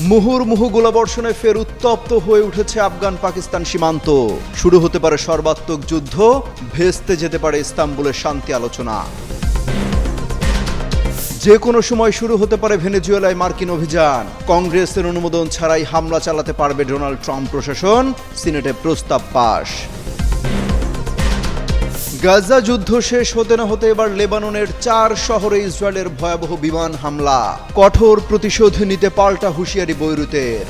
মুহুর্মুহু গোলাবর্ষণে ফের উত্তপ্ত হয়ে উঠেছে আফগান পাকিস্তান সীমান্ত। শুরু হতে পারে সর্বাত্মক যুদ্ধ, ভেস্তে যেতে পারে ইস্তাম্বুলের শান্তি আলোচনা। যে কোনো সময় শুরু হতে পারে ভেনেজুয়েলায় মার্কিন অভিযান। কংগ্রেসের অনুমোদন ছাড়াই হামলা চালাতে পারবে ডোনাল্ড ট্রাম্প প্রশাসন, সিনেটে প্রস্তাব পাশ গাজা যুদ্ধ শেষ হতে না হতে এবার লেবাননের চার শহরে ইসরায়েলের ভয়াবহ বিমান হামলা। কঠোর প্রতিশোধ নিতে পাল্টা হুঁশিয়ারি বৈরুতের।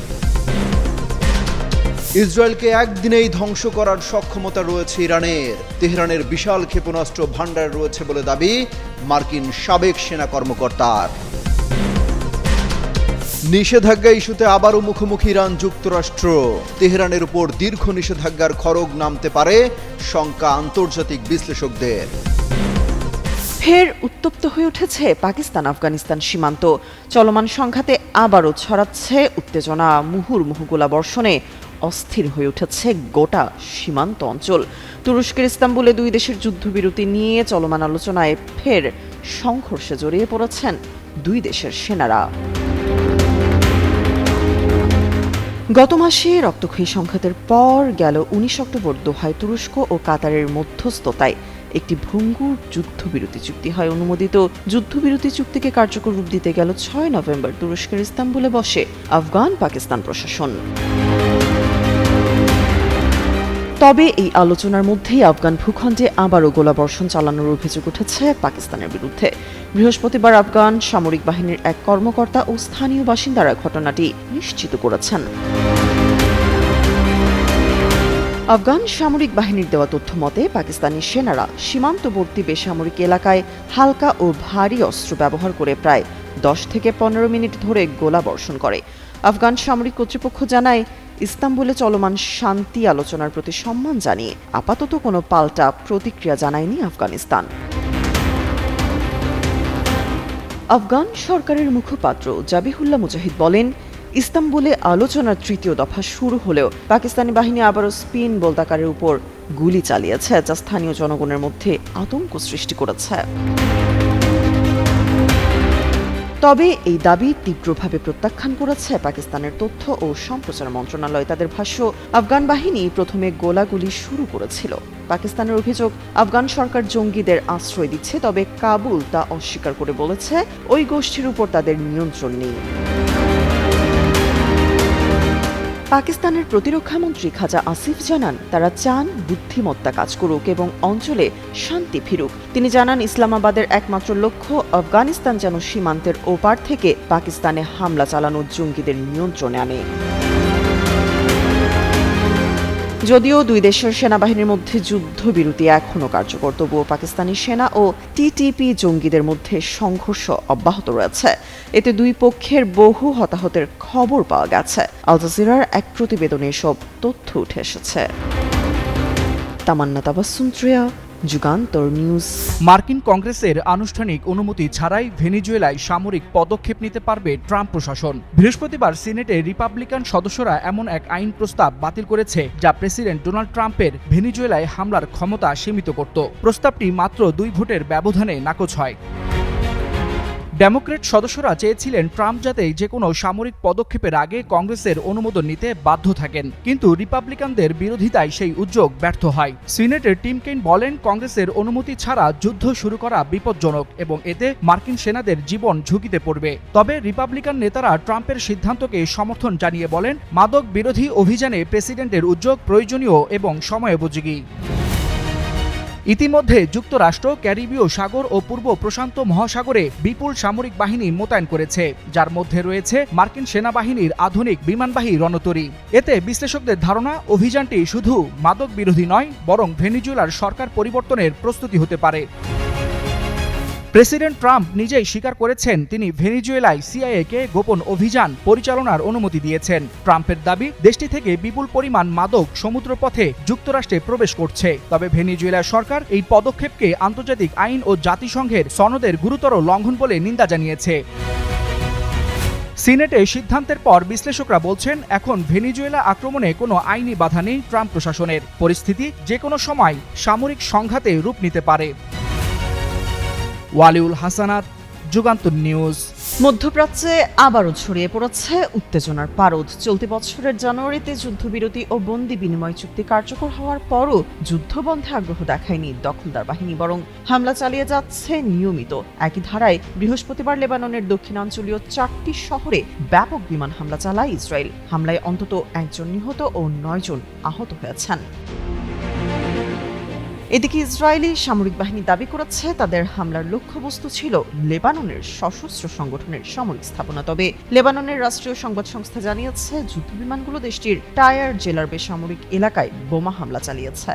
ইসরায়েলকে একদিনেই ধ্বংস করার সক্ষমতা রয়েছে ইরানের। তেহরানের বিশাল ক্ষেপণাস্ত্র ভাণ্ডার রয়েছে বলে দাবি মার্কিন সাবেক সেনা কর্মকর্তার। নিষেধাজ্ঞা ইস্যুতে আবারও মুখোমুখি ইরান যুক্তরাষ্ট্র। তেহরানের উপর দীর্ঘ নিষেধাজ্ঞার খড়গ নামতে পারে শঙ্কা আন্তর্জাতিক বিশ্লেষকদের। ফের উত্তপ্ত হয়ে উঠেছে পাকিস্তান, আফগানিস্তান সীমান্ত। চলমান সংঘাতে আবারও ছড়াচ্ছে উত্তেজনা। মুহুর্মুহু গোলা বর্ষণে অস্থির হয়ে উঠেছে গোটা সীমান্ত অঞ্চল। তুরস্কের ইস্তাম্বুলে দুই দেশের যুদ্ধবিরতি নিয়ে চলমান আলোচনায় ফের সংঘর্ষে জড়িয়ে পড়েছেন দুই দেশের সেনারা। গত মাসে রক্তক্ষয়ী সংঘাতের পর গেল উনিশ অক্টোবর দোহায় তুরস্ক ও কাতারের মধ্যস্থতায় একটি ভঙ্গুর যুদ্ধবিরতি চুক্তি হয় অনুমোদিত। যুদ্ধবিরতি চুক্তিকে কার্যকর রূপ দিতে গেল ছয় নভেম্বর তুরস্কের ইস্তাম্বুলে বসে আফগান পাকিস্তান প্রশাসন। তবে এই আলোচনার মধ্যেই আফগান ভূখণ্ডে আবারও গোলাবর্ষণ চালানোর অভিযোগ উঠেছে পাকিস্তানের বিরুদ্ধে। বৃহস্পতিবার আফগান সামরিক বাহিনীর এক কর্মকর্তা ও স্থানীয় বাসিন্দারা ঘটনাটি নিশ্চিত করেছেন। আফগান সামরিক বাহিনীর দেওয়া তথ্য মতে, পাকিস্তানি সেনারা সীমান্তবর্তী বেসামরিক এলাকায় হালকা ও ভারী অস্ত্র ব্যবহার করে প্রায় দশ থেকে পনেরো মিনিট ধরে গোলা বর্ষণ করে। আফগান সামরিক কর্তৃপক্ষ জানায়, ইস্তাম্বুলে চলমান শান্তি আলোচনার প্রতি সম্মান জানিয়ে আপাতত কোনো পাল্টা প্রতিক্রিয়া জানায়নি আফগানিস্তান। আফগান সরকারের মুখপাত্র জাবিহুল্লাহ মুজাহিদ বলেন, ইস্তাম্বুলে আলোচনার তৃতীয় দফা শুরু হলেও পাকিস্তানি বাহিনী আবারও স্পিন বলতাকারের উপর গুলি চালিয়েছে যা স্থানীয় জনগণের মধ্যে আতঙ্ক সৃষ্টি করেছে। তবে এই দাবি তীব্রভাবে প্রত্যাখ্যান করেছে পাকিস্তানের তথ্য ও সম্প্রচার মন্ত্রণালয়। তাদের ভাষ্য, আফগান বাহিনী প্রথমে গোলাগুলি শুরু করেছিল। পাকিস্তানের অভিযোগ, আফগান সরকার জঙ্গিদের আশ্রয় দিচ্ছে, তবে কাবুল তা অস্বীকার করে বলেছে, ওই গোষ্ঠীর উপর তাদের নিয়ন্ত্রণ নেই। পাকিস্তানের প্রতিরক্ষামন্ত্রী খাজা আসিফ জানান, তারা চান বুদ্ধিমত্তা কাজ করুক এবং অঞ্চলে শান্তি ফিরুক। তিনি জানান, ইসলামাবাদের একমাত্র লক্ষ্য আফগানিস্তান যেন সীমান্তের ওপার থেকে পাকিস্তানে হামলা চালানো জঙ্গিদের নিয়ন্ত্রণে আনে। যদিও দুই দেশের সেনাবাহিনীর মধ্যে যুদ্ধবিরতি এখনও কার্যকর, তবুও পাকিস্তানি সেনা ও টিটিপি জঙ্গিদের মধ্যে সংঘর্ষ অব্যাহত রয়েছে। এতে দুই পক্ষের বহু হতাহতের খবর পাওয়া গেছে। আল জাজিরার এক প্রতিবেদনে এসব তথ্য উঠে এসেছে। তামান্না তাবাসুন্ত্রিয়া যুগান্তর নিউজ। মার্কিন কংগ্রেসের আনুষ্ঠানিক অনুমতি ছাড়াই ভেনিজুয়েলায় সামরিক পদক্ষেপ নিতে পারবে ট্রাম্প প্রশাসন। বৃহস্পতিবার সিনেটে রিপাবলিকান সদস্যরা এমন এক আইন প্রস্তাব বাতিল করেছে, যা প্রেসিডেন্ট ডোনাল্ড ট্রাম্পের ভেনিজুয়েলায় হামলার ক্ষমতা সীমিত করত। প্রস্তাবটি মাত্র দুই ভোটের ব্যবধানে নাকচ হয়। ডেমোক্রেট সদস্যরা চেয়েছিলেন ট্রাম্প যাতে যে কোনো সামরিক পদক্ষেপের আগে কংগ্রেসের অনুমোদন নিতে বাধ্য থাকেন। কিন্তু রিপাবলিকানদের বিরোধিতায় সেই উদ্যোগ ব্যর্থ হয়। সিনেটের টিম কেইন বলেন, কংগ্রেসের অনুমতি ছাড়া যুদ্ধ শুরু করা বিপজ্জনক এবং এতে মার্কিন সেনাদের জীবন ঝুঁকিতে পড়বে। তবে রিপাবলিকান নেতারা ট্রাম্পের সিদ্ধান্তকে সমর্থন জানিয়ে বলেন, মাদক বিরোধী অভিযানে প্রেসিডেন্টের উদ্যোগ প্রয়োজনীয় এবং সময়োপযোগী। ইতিমধ্যে যুক্তরাষ্ট্র, ক্যারিবীয় সাগর ও পূর্ব প্রশান্ত মহাসাগরে বিপুল সামরিক বাহিনী মোতায়েন করেছে, যার মধ্যে রয়েছে মার্কিন সেনাবাহিনীর আধুনিক বিমানবাহী রণতরী। এতে বিশ্লেষকদের ধারণা, অভিযানটি শুধু মাদক বিরোধী নয়, বরং ভেনিজুয়েলার সরকার পরিবর্তনের প্রস্তুতি হতে পারে। প্রেসিডেন্ট ট্রাম্প নিজেই স্বীকার করেছেন তিনি ভেনিজুয়েলায় সিআইএকে গোপন অভিযান পরিচালনার অনুমতি দিয়েছেন। ট্রাম্পের দাবি, দেশটি থেকে বিপুল পরিমাণ মাদক সমুদ্রপথে যুক্তরাষ্ট্রে প্রবেশ করছে। তবে ভেনিজুয়েলার সরকার এই পদক্ষেপকে আন্তর্জাতিক আইন ও জাতিসংঘের সনদের গুরুতর লঙ্ঘন বলে নিন্দা জানিয়েছে। সিনেটে সিদ্ধান্তের পর বিশ্লেষকরা বলছেন, এখন ভেনিজুয়েলা আক্রমণে কোনো আইনি বাধা নেই ট্রাম্প প্রশাসনের। পরিস্থিতি যে কোনো সময় সামরিক সংঘাতে রূপ নিতে পারে। ওয়ালিউল হাসানাত যুগান্তর নিউজ। মধ্যপ্রাচ্যে আবারও ছড়িয়ে পড়েছে উত্তেজনার পারদ। চলতি বছরের জানুয়ারিতে যুদ্ধবিরতি ও বন্দি বিনিময় চুক্তি কার্যকর হওয়ার পরও যুদ্ধবন্ধে আগ্রহ দেখায়নি দখলদার বাহিনী, বরং হামলা চালিয়ে যাচ্ছে নিয়মিত। একই ধারায় বৃহস্পতিবার লেবাননের দক্ষিণাঞ্চলীয় চারটি শহরে ব্যাপক বিমান হামলা চালায় ইসরায়েল। হামলায় অন্তত একজন নিহত ও নয়জন আহত হয়েছেন। এদিকে ইসরায়েলি সামরিক বাহিনী দাবি করেছে, তাদের হামলার লক্ষ্যবস্তু ছিল লেবাননের সশস্ত্র সংগঠনের সামরিক স্থাপনা। তবে লেবাননের রাষ্ট্রীয় সংবাদ সংস্থা জানিয়েছে যুদ্ধবিমানগুলো দেশটির টায়ার জেলার বেসামরিক এলাকায় বোমা হামলা চালিয়েছে।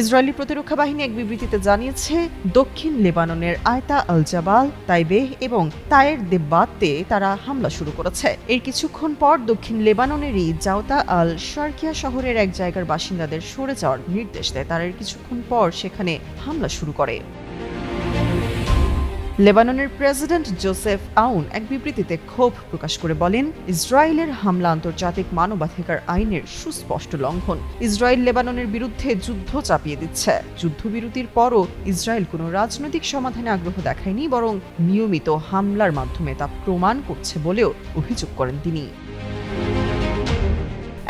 ইসরায়েলি প্রতিরক্ষা বাহিনী এক বিবৃতিতে জানিয়েছে, দক্ষিণ লেবাননের আয়তা আল জাবাল, তাইবেহ এবং তায়ের দেব্বাতে তারা হামলা শুরু করেছে। এর কিছুক্ষণ পর দক্ষিণ লেবাননেরই জাওতা আল শার্কিয়া শহরের এক জায়গার বাসিন্দাদের সরে যাওয়ার নির্দেশ দেয়। তারা এর কিছুক্ষণ পর সেখানে হামলা শুরু করে। লেবাননের প্রেসিডেন্ট জোসেফ আউন এক বিবৃতিতে ক্ষোভ প্রকাশ করে বলেন, ইসরায়েলের হামলা আন্তর্জাতিক মানবাধিকার আইনের সুস্পষ্ট লঙ্ঘন। ইসরায়েল লেবাননের বিরুদ্ধে যুদ্ধ চাপিয়ে দিচ্ছে। যুদ্ধবিরতির পরও ইসরায়েল কোনো রাজনৈতিক সমাধানে আগ্রহ দেখায়নি, বরং নিয়মিত হামলার মাধ্যমে তা প্রমাণ করছে বলেও অভিযোগ করেন তিনি।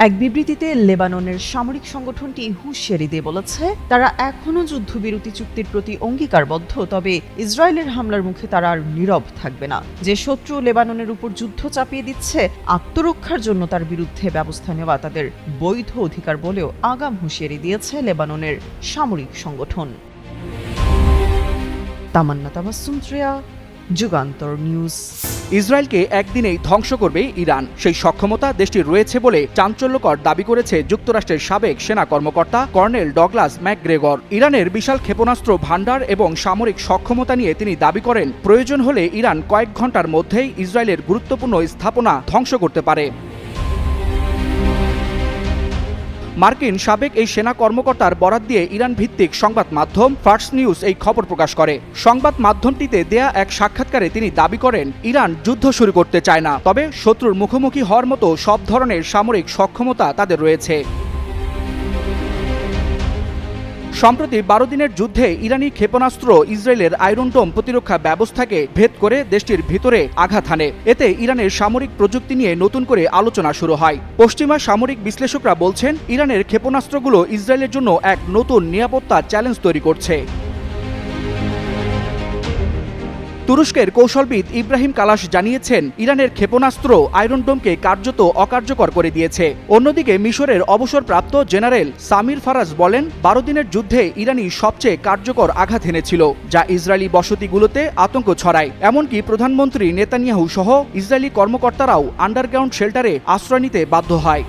এক বিবৃতিতে লেবাননের সামরিক সংগঠনটি হুঁশিয়ারি দিয়ে বলেছে, তারা এখনও যুদ্ধবিরতি চুক্তির প্রতি অঙ্গীকারবদ্ধ, তবে ইসরায়েলের হামলার মুখে তারা আর নীরব থাকবে না। যে শত্রু লেবাননের উপর যুদ্ধ চাপিয়ে দিচ্ছে, আত্মরক্ষার জন্য তার বিরুদ্ধে ব্যবস্থা নেওয়া তাদের বৈধ অধিকার বলেও আগাম হুঁশিয়ারি দিয়েছে লেবাননের সামরিক সংগঠন। তামান্না তাবাসুম, শ্রেয়া যুগান্তর নিউজ। ইসরায়েলকে একদিনেই ধ্বংস করবে ইরান। সেই সক্ষমতা দেশটির রয়েছে বলে চাঞ্চল্যকর দাবি করেছে যুক্তরাষ্ট্রের সাবেক সেনা কর্মকর্তা কর্নেল ডগলাস ম্যাকগ্রেগর। ইরানের বিশাল ক্ষেপণাস্ত্র ভাণ্ডার এবং সামরিক সক্ষমতা নিয়ে তিনি দাবি করেন, প্রয়োজন হলে ইরান কয়েক ঘণ্টার মধ্যেই ইসরায়েলের গুরুত্বপূর্ণ স্থাপনা ধ্বংস করতে পারে। মার্কিন সাবেক এই সেনা কর্মকর্তার বরাত দিয়ে ইরান ভিত্তিক সংবাদ মাধ্যম ফার্স্ট নিউজ এই খবর প্রকাশ করে। সংবাদ মাধ্যমটিতে দেয়া এক সাক্ষাৎকারে তিনি দাবি করেন, ইরান যুদ্ধ শুরু করতে চায় না, তবে শত্রুর মুখোমুখি হওয়ার মতো সব ধরনের সামরিক সক্ষমতা তাদের রয়েছে। সম্প্রতি বারো দিনের যুদ্ধে ইরানি ক্ষেপণাস্ত্র ইসরায়েলের আয়রন ডোম প্রতিরক্ষা ব্যবস্থাকে ভেদ করে দেশটির ভিতরে আঘাত হানে। এতে ইরানের সামরিক প্রযুক্তি নিয়ে নতুন করে আলোচনা শুরু হয়। পশ্চিমা সামরিক বিশ্লেষকরা বলছেন, ইরানের ক্ষেপণাস্ত্রগুলো ইসরায়েলের জন্য এক নতুন নিরাপত্তা চ্যালেঞ্জ তৈরি করছে। তুরস্কের কৌশলবিদ ইব্রাহিম কালাশ জানিয়েছেন, ইরানের ক্ষেপণাস্ত্র আয়রন ডোমকে কার্যত অকার্যকর করে দিয়েছে। অন্যদিকে মিশরের অবসরপ্রাপ্ত জেনারেল সামির ফারাজ বলেন, বারো দিনের যুদ্ধে ইরানি সবচেয়ে কার্যকর আঘাত এনেছিল, যা ইসরায়েলি বসতিগুলোতে আতঙ্ক ছড়ায়। এমনকি প্রধানমন্ত্রী নেতানিয়াহু সহ ইসরায়েলি কর্মকর্তারাও আন্ডারগ্রাউন্ড শেল্টারে আশ্রয় নিতে বাধ্য হয়।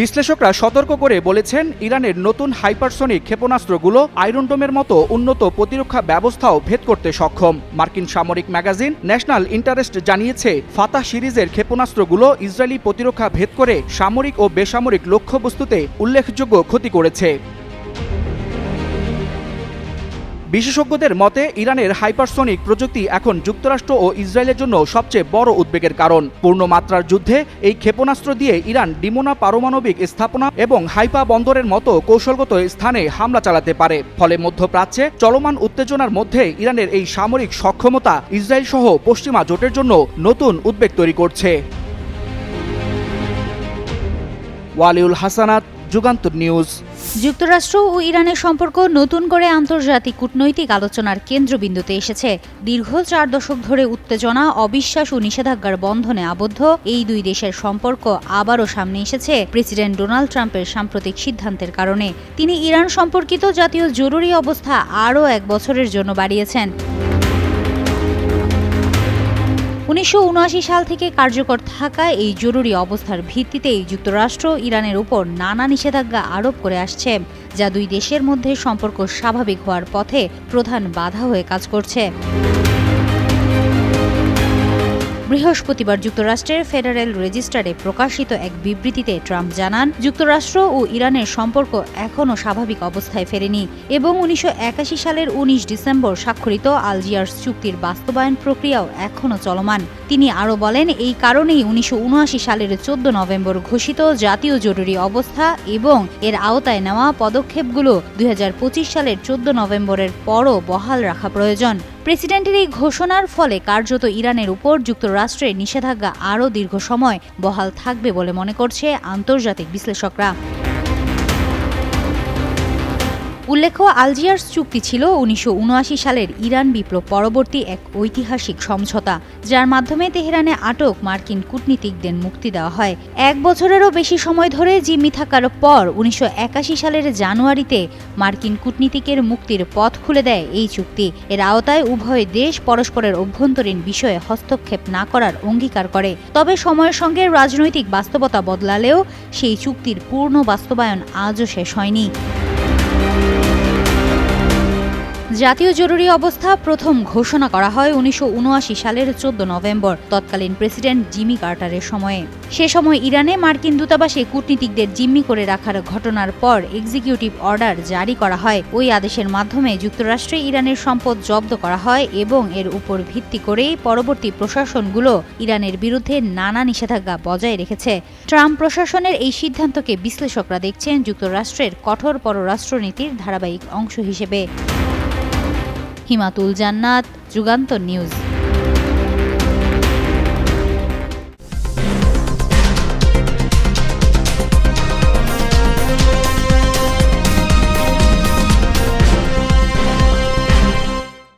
বিশ্লেষকরা সতর্ক করে বলেছেন, ইরানের নতুন হাইপারসনিক ক্ষেপণাস্ত্রগুলো আয়রনডোমের মতো উন্নত প্রতিরক্ষা ব্যবস্থাও ভেদ করতে সক্ষম। মার্কিন সামরিক ম্যাগাজিন ন্যাশনাল ইন্টারেস্ট জানিয়েছে, ফাতা সিরিজের ক্ষেপণাস্ত্রগুলো ইসরায়েলি প্রতিরক্ষা ভেদ করে সামরিক ও বেসামরিক লক্ষ্যবস্তুতে উল্লেখযোগ্য ক্ষতি করেছে। বিশেষজ্ঞদের মতে, ইরানের হাইপারসনিক প্রযুক্তি এখন যুক্তরাষ্ট্র ও ইসরায়েলের জন্য সবচেয়ে বড় উদ্বেগের কারণ। পূর্ণমাত্রার যুদ্ধে এই ক্ষেপণাস্ত্র দিয়ে ইরান ডিমোনা পারমাণবিক স্থাপনা এবং হাইপা বন্দরের মতো কৌশলগত স্থানে হামলা চালাতে পারে। ফলে মধ্যপ্রাচ্যে চলমান উত্তেজনার মধ্যে ইরানের এই সামরিক সক্ষমতা ইসরায়েল সহ পশ্চিমা জোটের জন্য নতুন উদ্বেগ তৈরি করছে। ওয়ালিউল হাসানাত, যুগান্তর নিউজ। যুক্তরাষ্ট্র ও ইরানের সম্পর্ক নতুন করে আন্তর্জাতিক কূটনৈতিক আলোচনার কেন্দ্রবিন্দুতে এসেছে। দীর্ঘ চার দশক ধরে উত্তেজনা, অবিশ্বাস ও নিষেধাজ্ঞার বন্ধনে আবদ্ধ। এই দুই দেশের সম্পর্ক আবারও সামনে এসেছে প্রেসিডেন্ট ডোনাল্ড ট্রাম্পের সাম্প্রতিক সিদ্ধান্তের কারণে। তিনি ইরান সম্পর্কিত জাতীয় জরুরি অবস্থা আরও এক বছরের জন্য বাড়িয়েছেন। উনিশশো উনআশি সাল থেকে কার্যকর থাকা এই জরুরি অবস্থার ভিত্তিতেই যুক্তরাষ্ট্র ইরানের উপর নানা নিষেধাজ্ঞা আরোপ করে আসছে, যা দুই দেশের মধ্যে সম্পর্ক স্বাভাবিক হওয়ার পথে প্রধান বাধা হয়ে কাজ করছে। বৃহস্পতিবার যুক্তরাষ্ট্রের ফেডারেল রেজিস্টারে প্রকাশিত এক বিবৃতিতে ট্রাম্প জানান, যুক্তরাষ্ট্র ও ইরানের সম্পর্ক এখনও স্বাভাবিক অবস্থায় ফেরেনি এবং উনিশশো একাশি সালের উনিশ ডিসেম্বর স্বাক্ষরিত আলজিয়ার্স চুক্তির বাস্তবায়ন প্রক্রিয়াও এখনও চলমান। তিনি আরও বলেন, এই কারণেই উনিশশো উনআশি সালের চোদ্দ নভেম্বর ঘোষিত জাতীয় জরুরি অবস্থা এবং এর আওতায় নেওয়া পদক্ষেপগুলো দু হাজার পঁচিশ সালের চোদ্দ নভেম্বরের পরও বহাল রাখা প্রয়োজন। প্রেসিডেন্টের এই ঘোষণার ফলে কার্যত ইরানের উপর যুক্তরাষ্ট্রের নিষেধাজ্ঞা আরও দীর্ঘ সময় বহাল থাকবে বলে মনে করছে আন্তর্জাতিক বিশ্লেষকরা। উল্লেখ্য, আলজিয়ার্স চুক্তি ছিল উনিশশো উনআশি সালের ইরান বিপ্লব পরবর্তী এক ঐতিহাসিক সমঝোতা, যার মাধ্যমে তেহরানে আটক মার্কিন কূটনীতিকদের মুক্তি দেওয়া হয়। এক বছরেরও বেশি সময় ধরে জিম্মি থাকার পর উনিশশো একাশি সালের জানুয়ারিতে মার্কিন কূটনীতিকের মুক্তির পথ খুলে দেয় এই চুক্তি। এর আওতায় উভয় দেশ পরস্পরের অভ্যন্তরীণ বিষয়ে হস্তক্ষেপ না করার অঙ্গীকার করে। তবে সময়ের সঙ্গে রাজনৈতিক বাস্তবতা বদলালেও সেই চুক্তির পূর্ণ বাস্তবায়ন আজও শেষ হয়নি। জাতীয় জরুরি অবস্থা প্রথম ঘোষণা করা হয় উনিশশো উনআশি সালের চোদ্দ নভেম্বর, তৎকালীন প্রেসিডেন্ট জিমি কার্টারের সময়ে। সে সময় ইরানে মার্কিন দূতাবাসে কূটনীতিকদের জিম্মি করে রাখার ঘটনার পর এক্সিকিউটিভ অর্ডার জারি করা হয়। ওই আদেশের মাধ্যমে যুক্তরাষ্ট্রে ইরানের সম্পদ জব্দ করা হয় এবং এর উপর ভিত্তি করেই পরবর্তী প্রশাসনগুলো ইরানের বিরুদ্ধে নানা নিষেধাজ্ঞা বজায় রেখেছে। ট্রাম্প প্রশাসনের এই সিদ্ধান্তকে বিশ্লেষকরা দেখছেন যুক্তরাষ্ট্রের কঠোর পররাষ্ট্রনীতির ধারাবাহিক অংশ হিসেবে। হিমাতুল জান্নাত যুগান্তর নিউজ।